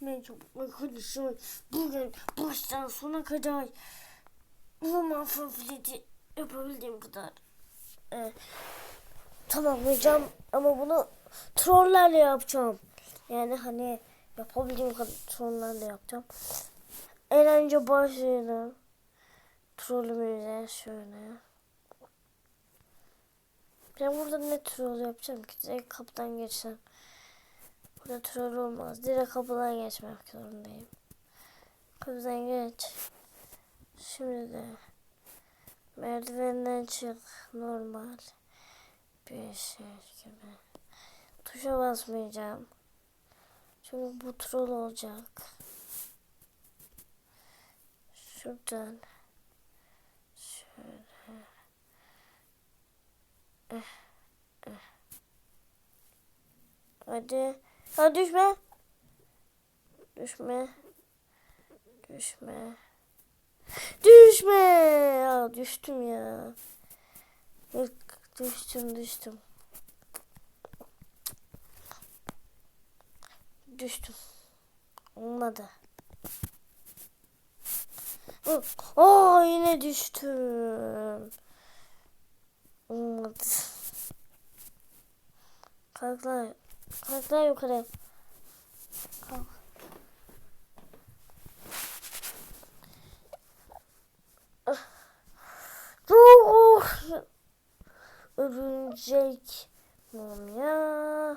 Merhaba arkadaşlar. Bugün baştan sona kadar Roman fanfileti yapabildiğim kadar e, tamamlayacağım. Ama bunu trollerle yapacağım. Yani hani yapabildiğim kadar trollerle yapacağım. En önce başlayalım. Trollümüze şöyle. Ben burada ne troll yapacağım ki? Direkt kapıdan geçsem. Burada olmaz. Direkt kapıdan geçmek zorundayım. Kapıdan geç. Şimdi de merdivenden çık. Normal bir şey gibi. Tuşa basmayacağım. Çünkü bu troll olacak. Şuradan şöyle Eh, eh. Hadi. Ha düşme. Düşme. Düşme. Düşme. Ya düştüm ya. Düştüm düştüm. Düştüm. Olmadı. Oh yine düştüm. Olmadı. Kalk lan. Kalk lan yukarı. Kalk. Oh. Örümcek mumya.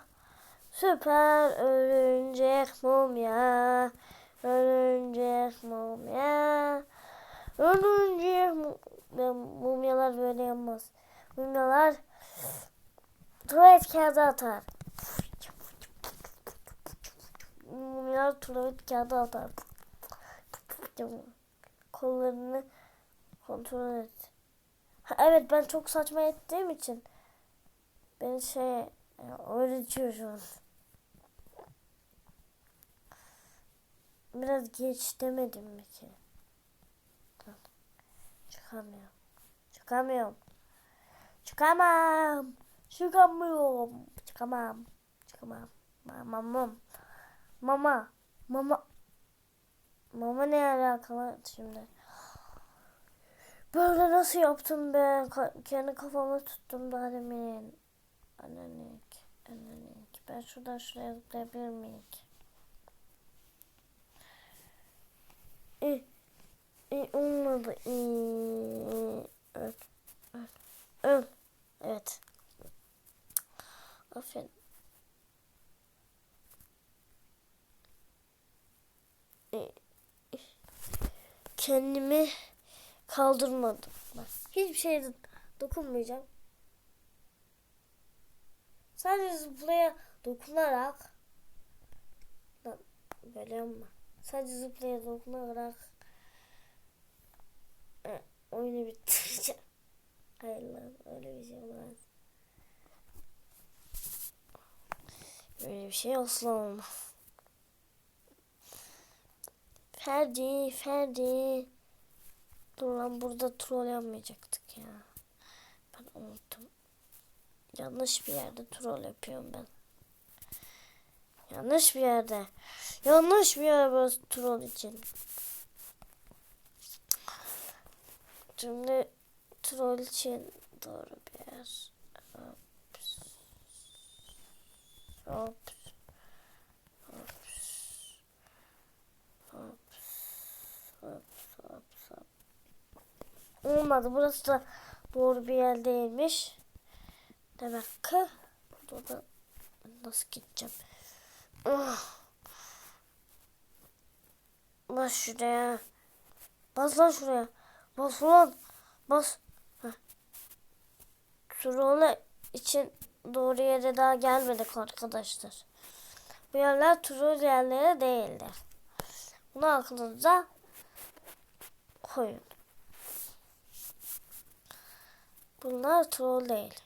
Süper örümcek mumya. Örümcek mumya. Örümcek mumya. Mumyalar böyle yanmaz. Mumyalar tuvalet kağıdı atar. Mumyalar tuvalet kağıdı atar. Kollarını kontrol et. Ha, evet ben çok saçma ettiğim için beni şey öğretiyor şu an. Biraz geç demedim mi ki? Çıkamıyorum. Çıkamıyorum. Çıkamam. Çıkamıyorum. Çıkamam. Çıkamam. Mama. Mama. Mama. Mama ne alakalı şimdi? Böyle nasıl yaptım ben? Ka- kendi kafama tuttum daha demin. Ananik. Ananik. Ben şuradan şuraya zıplayabilir miyim? İyi. İyi olmadı. İyi. Evet. Evet. Evet. Evet. Aferin. Kendimi kaldırmadım. Bak, hiçbir şeye dokunmayacağım. Sadece zıplaya dokunarak böyle yapma. Sadece zıplaya dokunarak e, oyunu bitireceğim. Hayır lan öyle bir şey olmaz. Böyle bir şey asla olmaz. Ferdi, Ferdi. Dur lan burada troll yapmayacaktık ya. Ben unuttum. Yanlış bir yerde troll yapıyorum ben. Yanlış bir yerde. Yanlış bir yer burası troll için. Şimdi troll için doğru bir yer. Ops. Olmadı. Burası da doğru bir yer değilmiş. Demek ki burada nasıl gideceğim? Oh. Bas şuraya. Bas lan şuraya. Bas lan. Bas. Troll için doğru yere daha gelmedik arkadaşlar. Bu yerler troll yerleri değildir. Bunu aklınıza koyun. Bunlar troll değil.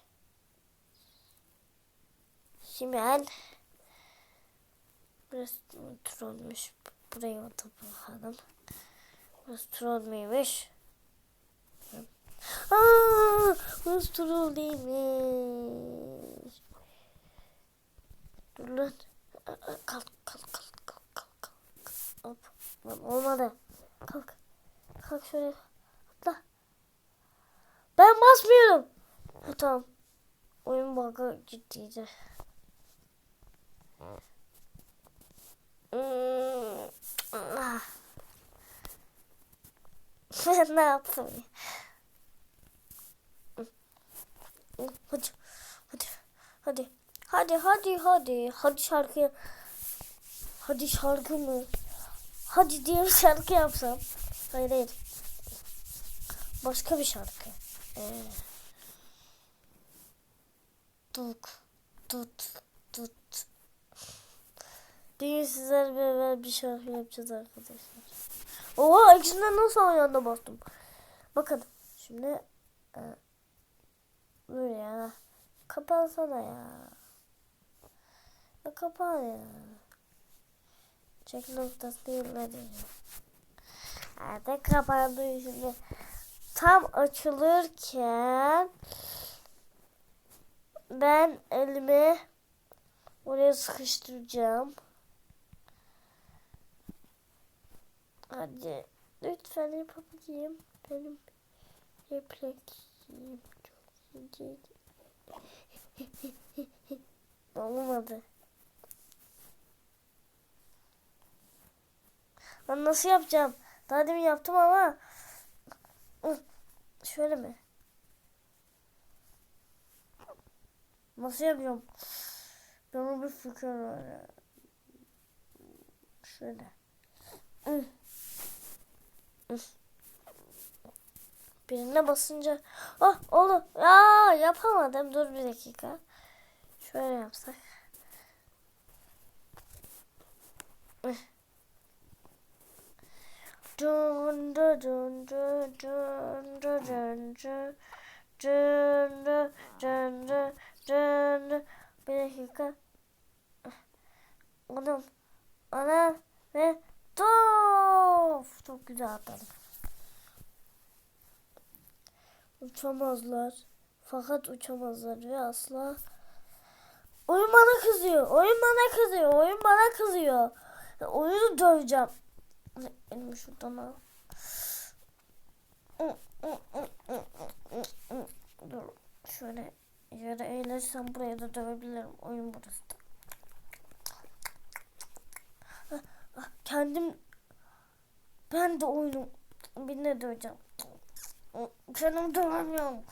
Şimal Burası trollmüş. Buraya oturup bakalım. Burası troll müymüş? Aa, burası troll değilmiş. Dur lan. Kalk kalk kalk kalk kalk. kalk. Lan olmadı. Kalk. Kalk şöyle. Ben basmıyorum. Ha, tamam. Oyun bug'a gittiydi. Hmm. Ne yaptım ya? Hadi. Hadi. Hadi. Hadi hadi hadi. Hadi şarkı. Hadi şarkı mı? Hadi diye bir şarkı yapsam. Hayır hayır. Başka bir şarkı. Ee, tut. Tut. Tut. Bugün sizlerle beraber bir şarkı yapacağız arkadaşlar. Oha ikisinden nasıl aynı anda bastım. Bakın şimdi e, dur ya. Kapansana ya. Ya kapan ya. Çek noktası değil ne. Artık kapandı şimdi. Tam açılırken ben elimi oraya sıkıştıracağım. Hadi lütfen yapabileyim. Benim refleksiyim çok iyi. Olmadı. Ben nasıl yapacağım? Daha demin yaptım ama şöyle mi? Nasıl yapacağım? Benim bir fikir ya. Şöyle. Birine basınca oh oldu. Ya yapamadım. Dur bir dakika. Şöyle yapsak. Dun dun dun dun dun dun dun dun dun dun dun dun dun dun Bir dakika. Anam. Anam. Ve Tof! Çok güzel atladım. Uçamazlar. Fakat uçamazlar ve asla Oyun bana kızıyor. Oyun bana kızıyor. Oyun bana kızıyor. Oyunu döveceğim. Elimi şuradan al. Dur. Şöyle yere eğlersem buraya da dövebilirim. Oyun burası da. Kendim ben de oyunu birine döveceğim. Kendim dövemiyorum.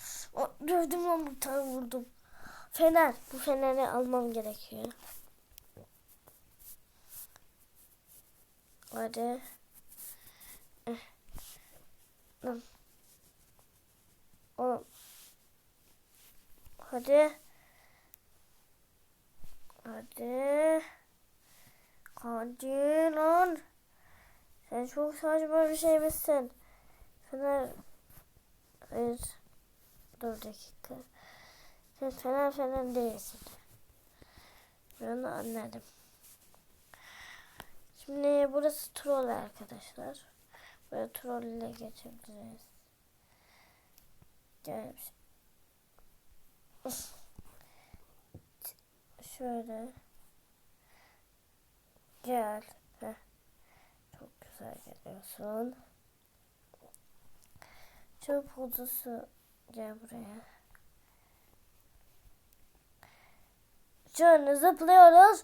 Dövdüm lan bir tane vurdum. Fener. Bu feneri almam gerekiyor. Hadi. Oğlum. Hadi. Hadi. Hadi lan. Sen çok saçma bir şey misin? Fener... Hayır. Dur dakika. Sen fener fener değilsin. Ben anladım. Şimdi burası troll arkadaşlar. Böyle troll ile geçebiliriz. Gel. Şöyle. Gel. Heh. Çok güzel geliyorsun. Çöp odası. Gel buraya. Şöyle zıplıyoruz.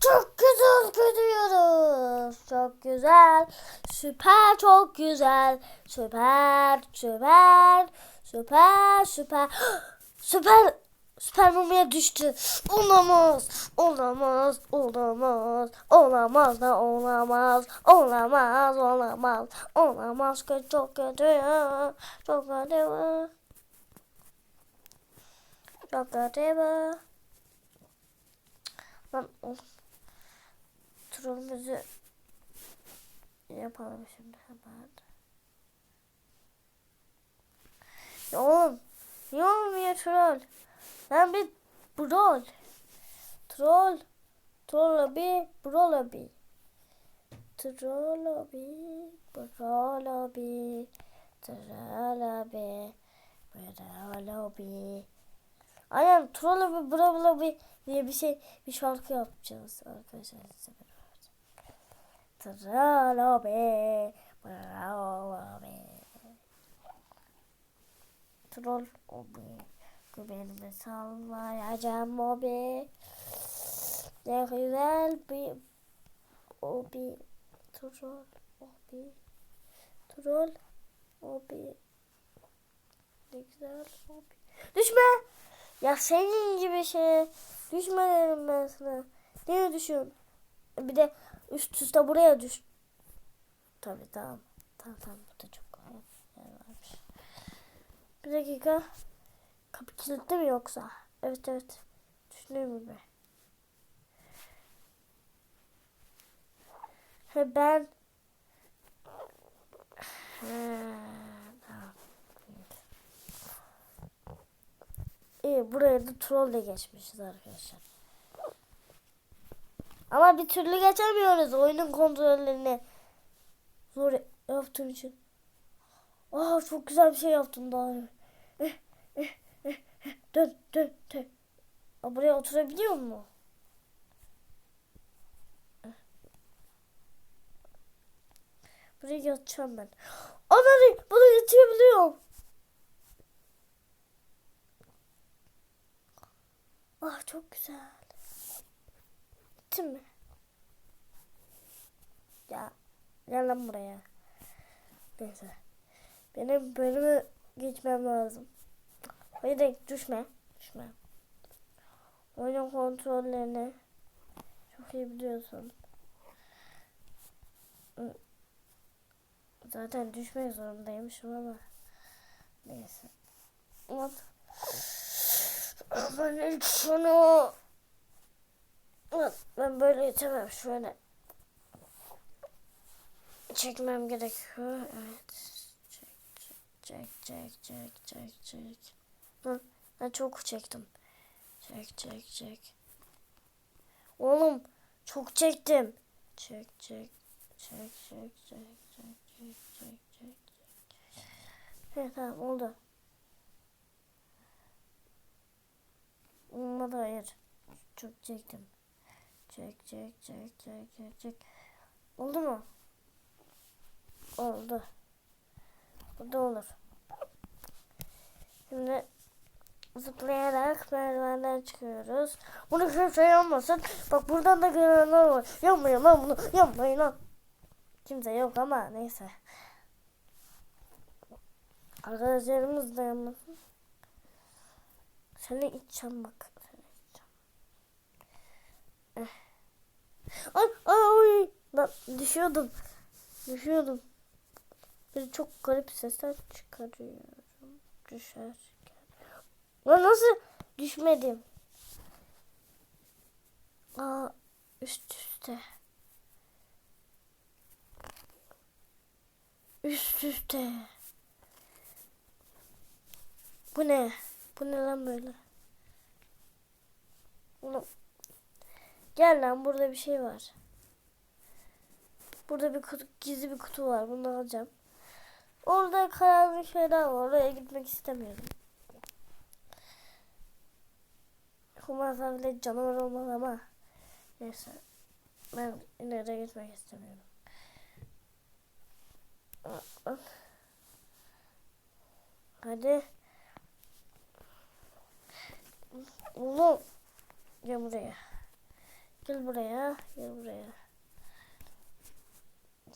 Çok güzel gidiyoruz. Çok güzel. Süper çok güzel. Süper süper. Süper süper. Süper. Süper mumya düştü. Olamaz. Olamaz. Olamaz. Olamaz da olamaz. Olamaz. Olamaz. Olamaz. Çok kötü. Çok kötü. Çok kötü. Ben of. Trollümüzü yapalım şimdi hemen. Ya oğlum. Niye olmuyor troll? Ben bir brol. Troll. Troll bir brol bir. Troll bir brol bir. Troll bir brol bir. Aynen Troller ve Bravla bir diye bir şey bir şarkı yapacağız arkadaşlar. Size beraber. Trolla be Bravla be Troll o be Güvenimi sallayacağım o be Ne güzel bir o bir troll o bir troll o bir ne güzel o bir Düşme! Ya senin gibi şey. Düşme dedim ben sana. Niye düşüyorsun? Bir de üst üste buraya düş. Tabii tamam. Tamam tamam bu da çok yer varmış. Bir dakika. Kapı kilitli mi yoksa? Evet evet. Düşünüyorum gibi. He ben He, tamam. İyi buraya da troll de geçmişiz arkadaşlar. Ama bir türlü geçemiyoruz oyunun kontrollerini. Zor yaptığım için. Aa çok güzel bir şey yaptım daha. Eh, eh, eh, eh. Dön dön dön. Aa, buraya oturabiliyor mu? Eh. Buraya yatacağım ben. Ananı bunu yatabiliyorum. Ah çok güzel. Gittin mi? Ya gel lan buraya. Neyse. Benim bölümü geçmem lazım. Hayır düşme. Düşme. Oyunun kontrollerini çok iyi biliyorsun. Zaten düşmek zorundaymışım ama neyse. Ama ben şunu ben böyle yetemem şöyle çekmem gerekiyor evet çek çek çek çek çek çek Hı, ben çok çektim çek çek çek oğlum çok çektim çek çek çek çek çek çek çek çek çek çek evet tamam oldu olmadı hayır çok çektim Çek çek çek çek çek çek. Oldu mu? Oldu. Bu da olur. Şimdi zıplayarak merdivenden çıkıyoruz. Bunu kimse yanmasın. Bak buradan da gelenler var. Yanmayın lan bunu. Yanmayın lan. Kimse yok ama neyse. Arkadaşlarımız da yanmasın. Seni içeceğim bak. Ay ay ay. Lan düşüyordum. Düşüyordum. Bir çok garip sesler çıkarıyorum. Düşerken. Lan nasıl düşmedim? Aa üst üste. Üst üste. Bu ne? Bu ne lan böyle? Oğlum Gel lan burada bir şey var. Burada bir kutu, gizli bir kutu var. Bunu alacağım. Orada karanlık şeyler var. Oraya gitmek istemiyorum. Human bile canavar olmaz ama. Neyse. Ben ileri gitmek istemiyorum. Hadi. Oğlum. Gel buraya. Gel buraya. Gel buraya.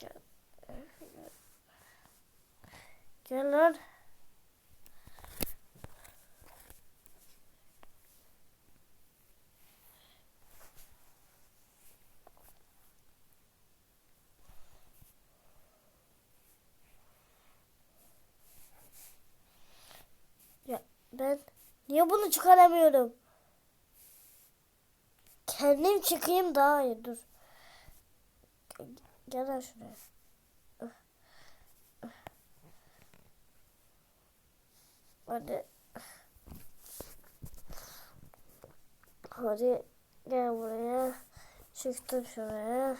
Gel. Gel lan. Ya ben niye bunu çıkaramıyorum? Kendim çıkayım daha iyi dur. Gel şuraya. Hadi. Hadi gel buraya. Çıktım şuraya.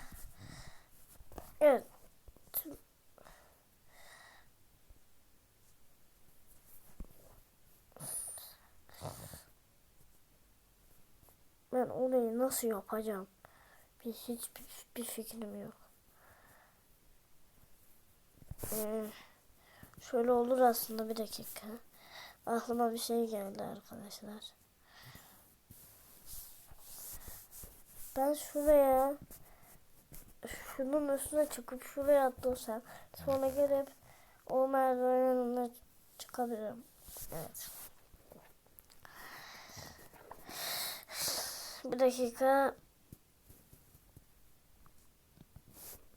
Evet. Ben orayı nasıl yapacağım? Bir hiç bir, fikrim yok. Ee, şöyle olur aslında bir dakika. Aklıma bir şey geldi arkadaşlar. Ben şuraya şunun üstüne çıkıp şuraya atlasam sonra gelip o merdivenin yanına çıkabilirim. Evet. Bir dakika.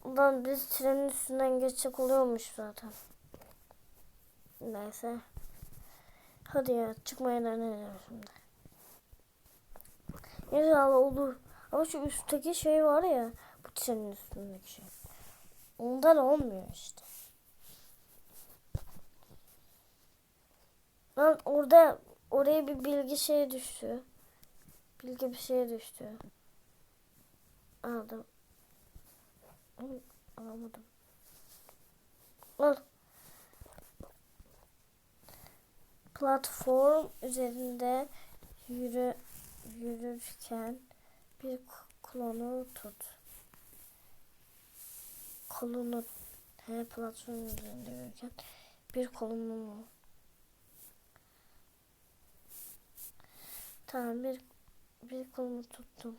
Ulan biz trenin üstünden geçecek oluyormuş zaten. Neyse. Hadi ya çıkmaya deneyelim şimdi. İnşallah olur. Ama şu üstteki şey var ya. Bu trenin üstündeki şey. Ondan olmuyor işte. Lan orada oraya bir bilgi şey düştü. Bilgi bir şey düştü. Aldım. Alamadım. Al. Platform üzerinde yürü yürürken bir klonu tut. Kolunu he platform üzerinde yürürken bir kolunu mu? Tamam bir bir kolumu tuttum.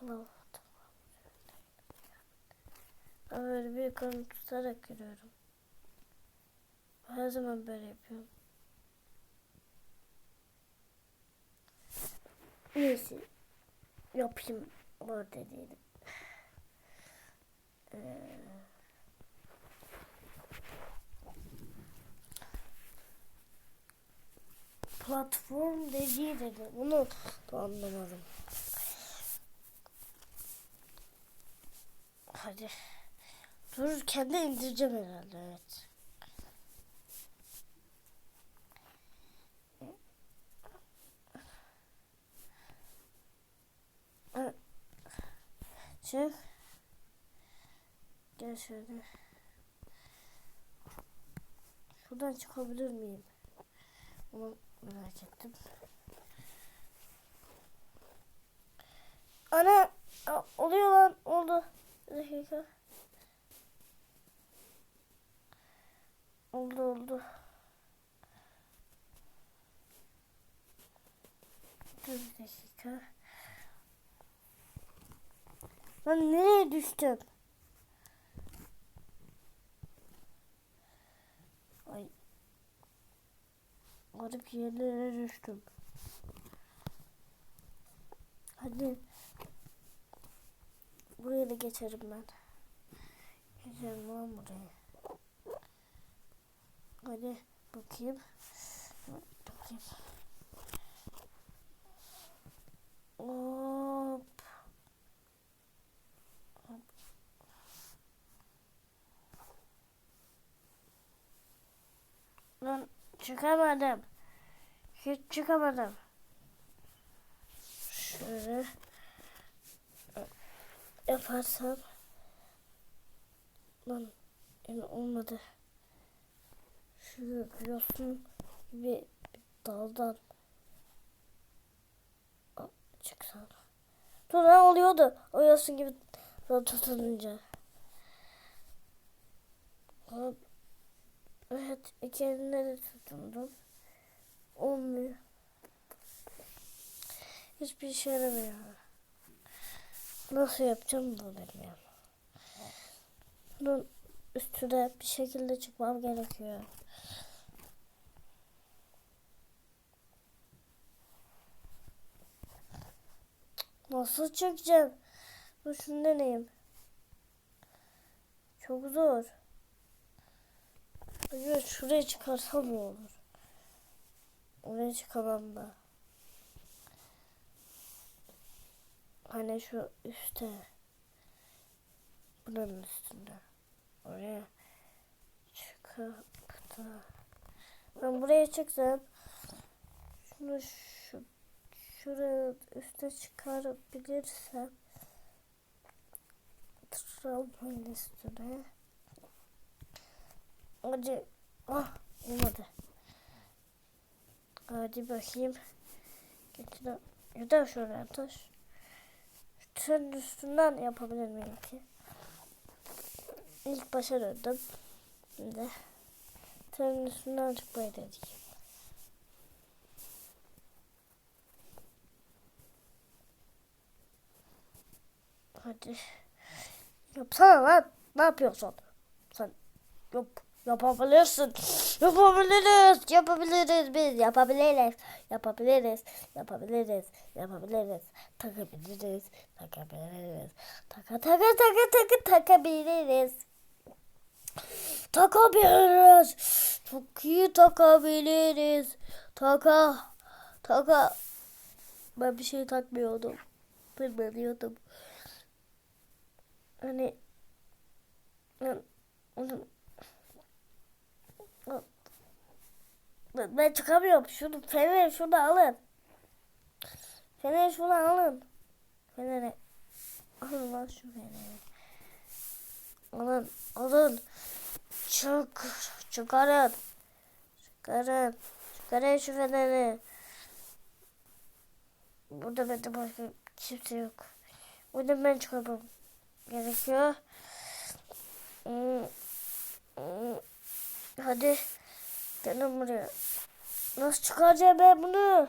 Platform. Ben böyle bir kolumu tutarak yürüyorum. Her zaman böyle yapıyorum. Neyse. Yapayım var dediydim. Ee, platform dediği dedi. Bunu da anlamadım. Hadi. Dururken de indireceğim herhalde evet. Çık. Gel şöyle. Şuradan çıkabilir miyim? Onu merak ettim. Ana! Oluyor lan. Oldu. Bir dakika. Oldu oldu. Dur bir dakika. Lan nereye düştüm? Ay. Garip yerlere düştüm. Hadi. Buraya da geçerim ben. Geçerim lan buraya. Hadi bakayım. Bakayım. Hop. Hop. Lan çıkamadım. Hiç çıkamadım. Şöyle yaparsam lan yine olmadı. Şu yosun bir daldan Aa, çıksana. Dur ne oluyordu? O yosun gibi tutununca. Hop. Evet elimle de tutundum. Olmuyor. Hiçbir işe yaramıyor. Nasıl yapacağım bunu bilmiyorum. Bunun üstüne bir şekilde çıkmam gerekiyor. Nasıl çıkacağım? Dur şunu. Çok zor. Acaba şuraya çıkarsam mı olur? Oraya çıkamam da. Hani şu üstte. Buranın üstünde. Oraya çıkıp da. Ben buraya çıksam şunu şu şuraya üste çıkarabilirsem tramvayın üstüne hadi ah olmadı hadi bakayım ya da şuraya taş şu trenin üstünden yapabilir miyim ki ilk başa döndüm Şimdi trenin üstünden çıkmayı dedik. Hadi. Yapsana lan. Ne yapıyorsun? Sen yap, yapabilirsin. Yapabiliriz. Yapabiliriz biz. Yapabiliriz. Yapabiliriz. Yapabiliriz. Yapabiliriz. Takabiliriz. Takabiliriz. Taka taka taka taka takabiliriz. Takabiliriz. Çok iyi takabiliriz. Taka. Taka. Ben bir şey takmıyordum. Tırmanıyordum. Hani ben onu ben, çıkamıyorum. Şunu Fener şunu alın. Fener şunu alın. Fener'i alın lan şu Fener'i. Alın alın. Çık çıkarın. Çıkarın. Çıkarın şu Fener'i. Burada bende başka kimse yok. Burada ben çıkamam gerekiyor. Hmm, hmm. Hadi. Gelin buraya. Nasıl çıkaracağım ben bunu?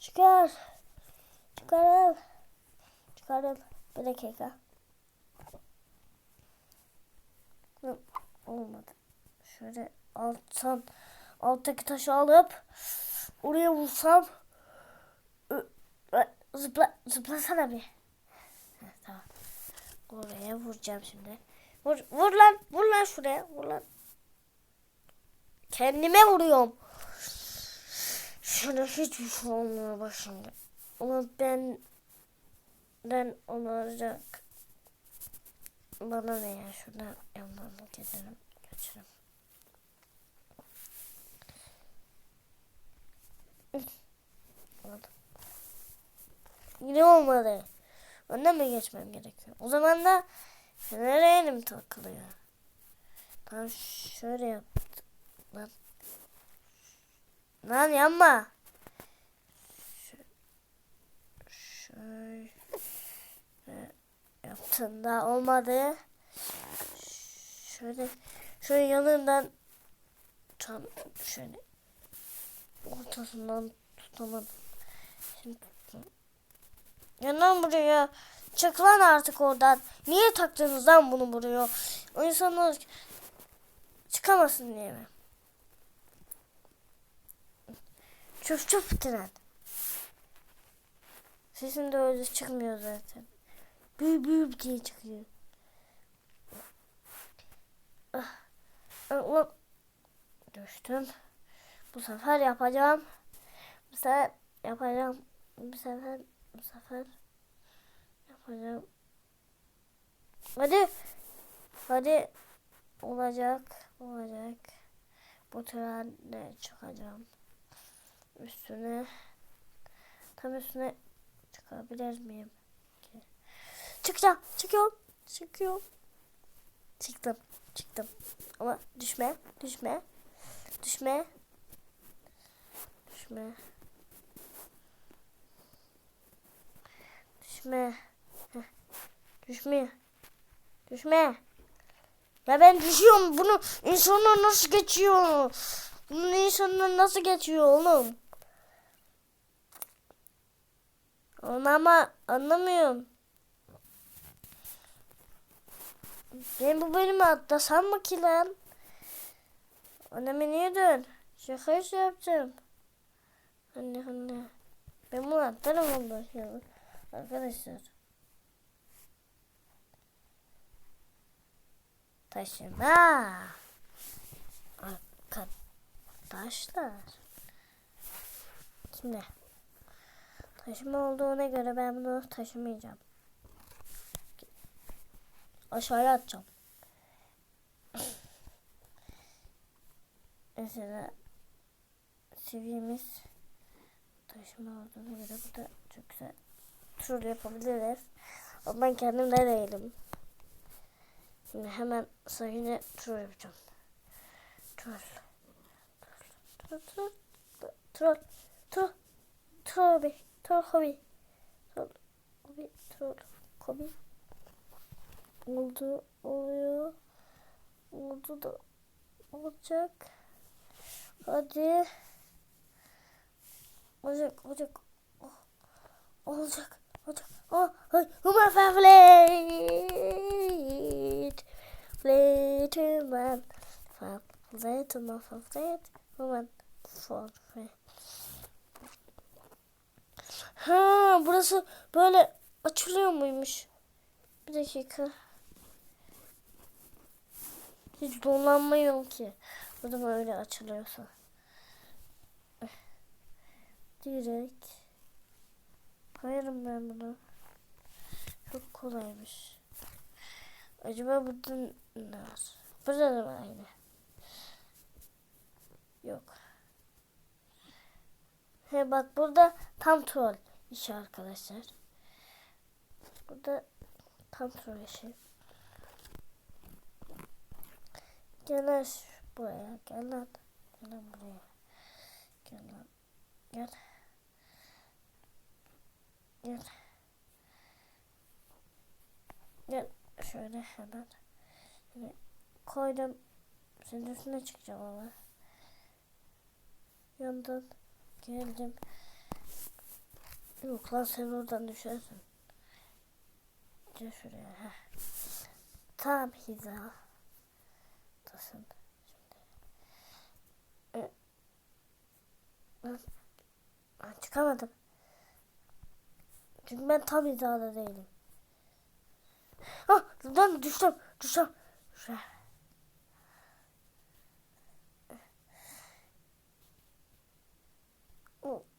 Çıkar. Çıkarın. Çıkarın. Bir dakika. Olmadı. Şöyle alttan alttaki taşı alıp oraya vursam zıpla zıplasana bir. Heh, tamam. Oraya vuracağım şimdi. Vur, vur lan. Vur lan şuraya. Vur lan. Kendime vuruyorum. Şuna hiçbir şey olmuyor bak şimdi. Ama ben ben olacak. Bana ne ya şuradan yandan gidelim. Olmadı. Yine olmadı. Önden mi geçmem gerekiyor? O zaman da nereye elim takılıyor? Ben şöyle yaptım. Lan. Lan yanma. Şö- Şöyle yaptım da olmadı. Şöyle şöyle yanından tam şöyle ortasından tutamadım. Şimdi tuttum. Ya lan buraya. Çık lan artık oradan. Niye taktınız lan bunu buraya? O insanlar çıkamasın diye mi? Çöp çöp tren. Sesin de öyle çıkmıyor zaten. Büyü büyü diye çıkıyor. Ah. Allah. Düştüm. Bu sefer yapacağım. Bu sefer yapacağım. Bu sefer bu sefer yapacağım. Hadi. Hadi. Olacak. Olacak. Bu trenle çıkacağım. Üstüne. Tam üstüne çıkabilir miyim? Çıkacağım. Çıkıyorum. Çıkıyorum. Çıktım. Çıktım. Ama düşme. Düşme. Düşme. Düşme. Düşme. Düşme. Düşme. Ya ben düşüyorum. Bunu insanlar nasıl geçiyor? Bunu insanlar nasıl geçiyor oğlum? Onu ama anlamıyorum. Ben bu bölümü atlasam mı ki lan? Anneme niye dön? Şaka iş yapacağım. Anne anne. Ben bunu atlarım ondan sonra. Arkadaşlar. Taşıma. Arkadaşlar. Şimdi. Taşıma olduğuna göre ben bunu taşımayacağım. Aşağıya atacağım. Mesela seviyemiz taşıma olduğuna göre bu da çok güzel. Tur yapabiliriz. Ama ben kendim de değilim. Şimdi hemen sahine tur yapacağım. Tur. Tur. Tur. Tur. Tur. Tur. Tur. Tur. Hobi. Tur. Hobi. Tur. Hobi. Oldu. Oluyor. Oldu da Olacak. Hadi. Olacak, olacak. Oh, Olacak, olacak. Oh, ay, human favorite. Fleet human. Favorite, human favorite. Human favorite. Ha, burası böyle açılıyor muymuş? Bir dakika. Hiç donlanma yok ki. O da böyle açılıyorsa. Direkt. Koyarım ben bunu. Çok kolaymış. Acaba burada ne var? Burada da mı aynı? Yok. He bak burada tam troll işi arkadaşlar. Burada tam troll işi. Gel lan buraya. Gel lan. Gel lan buraya. Gel lan. Gel. Gel. Gel. Şöyle hemen. Şöyle koydum. Senin üstüne çıkacağım ama. Yandan geldim. Yok lan sen oradan düşersin. Gel şuraya. Heh. Tam hiza. Tasın. Şimdi. Ben, ben çıkamadım. Çünkü ben tam hizada değilim. Ah, lan düştüm, düştüm. Şuraya.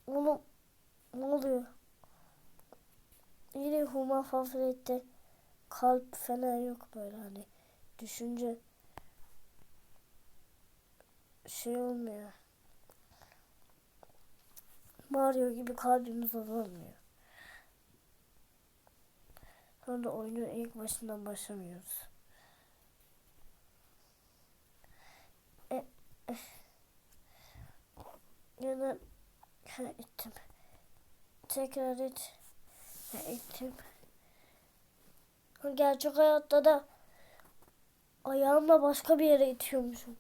Oğlum, ne oluyor? Yine human favorite kalp falan yok böyle hani düşünce şey olmuyor. Mario gibi kalbimiz azalmıyor. Sonra da oyunu ilk başından başlamıyoruz. E, e. Ya da ha. Tekrar et. Ettim. Gerçek hayatta da ayağımla başka bir yere itiyormuşum.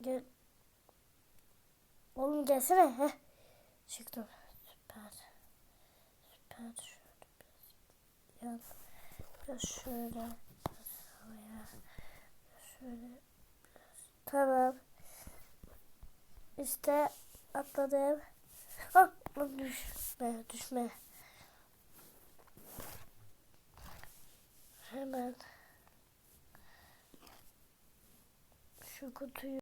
Gel. Oğlum gelsene. Heh. Çıktım. Süper. Süper. Şöyle biraz. Biraz şöyle. Şöyle. Tamam. İşte atladım. Ah, düşme, düşme. Hemen şu kutuyu